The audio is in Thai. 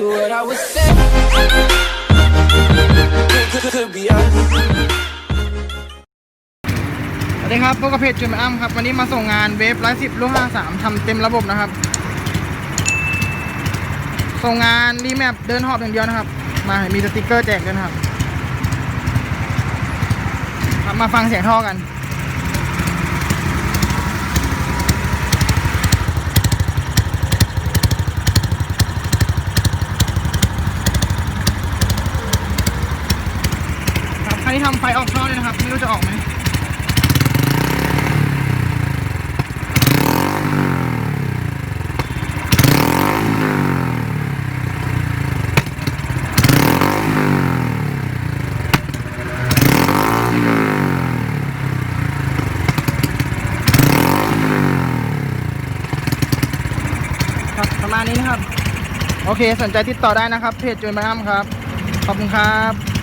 to what I was saying. Could, could be us. สวัสดีครับพบกับเพจจุนอ้ำครับ วันนี้มาส่งงานเวฟร้อยสิบลูกห้าสามทำเต็มระบบนะครับ ส่งงานรีแมปเดินหอบอย่างเดียวนะครับ มามีสติกเกอร์แจกด้วยนะครับ มาฟังเสียงท่อกัน ครับคั นนี้ทำไฟออกท่อเลยนะครับ ไม่รู้จะออกไหมครับประมาณนี้นะครับ โอเค สนใจติดต่อได้นะครับ เพจจูนบังอัมครับ ขอบคุณครับ